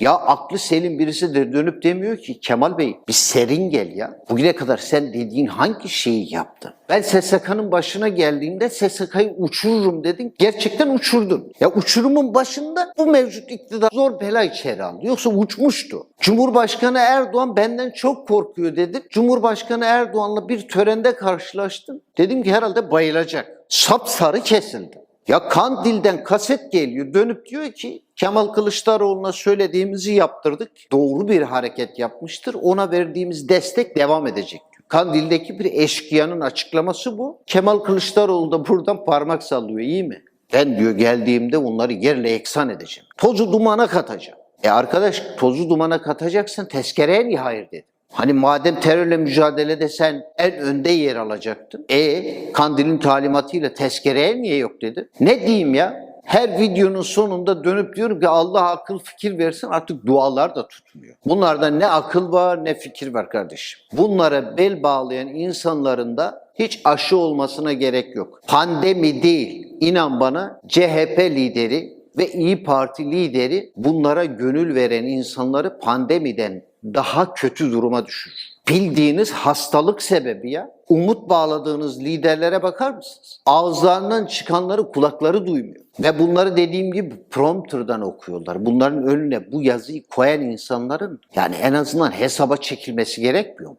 Ya aklı selim birisi de dönüp demiyor ki Kemal Bey bir serin gel ya. Bugüne kadar sen dediğin hangi şeyi yaptın? Ben SSK'nın başına geldiğimde SSK'yı uçururum dedin. Gerçekten uçurdun. Ya uçurumun başında bu mevcut iktidar zor bela içeri aldı. Yoksa uçmuştu. Cumhurbaşkanı Erdoğan benden çok korkuyor dedim. Cumhurbaşkanı Erdoğan'la bir törende karşılaştım. Dedim ki herhalde bayılacak. Sapsarı kesildi. Ya Kandil'den kaset geliyor dönüp diyor ki Kemal Kılıçdaroğlu'na söylediğimizi yaptırdık. Doğru bir hareket yapmıştır. Ona verdiğimiz destek devam edecek. Kandil'deki bir eşkıyanın açıklaması bu. Kemal Kılıçdaroğlu da buradan parmak sallıyor iyi mi? Ben diyor geldiğimde onları yerle eksan edeceğim. Tozu dumana katacağım. E arkadaş tozu dumana katacaksan tezkereye niye hayır dedi. Hani madem terörle mücadelede sen en önde yer alacaktın. E Kandil'in talimatıyla tezkereye niye yok dedi. Ne diyeyim ya? Her videonun sonunda dönüp diyorum ki Allah akıl fikir versin artık dualar da tutmuyor. Bunlarda ne akıl var ne fikir var kardeşim. Bunlara bel bağlayan insanların da hiç aşı olmasına gerek yok. Pandemi değil. İnan bana CHP lideri ve İyi Parti lideri bunlara gönül veren insanları pandemiden daha kötü duruma düşürür. Bildiğiniz hastalık sebebi ya. Umut bağladığınız liderlere bakar mısınız? Ağızlarından çıkanları kulakları duymuyor. Ve bunları dediğim gibi prompterdan okuyorlar. Bunların önüne bu yazıyı koyan insanların yani en azından hesaba çekilmesi gerekmiyor mu?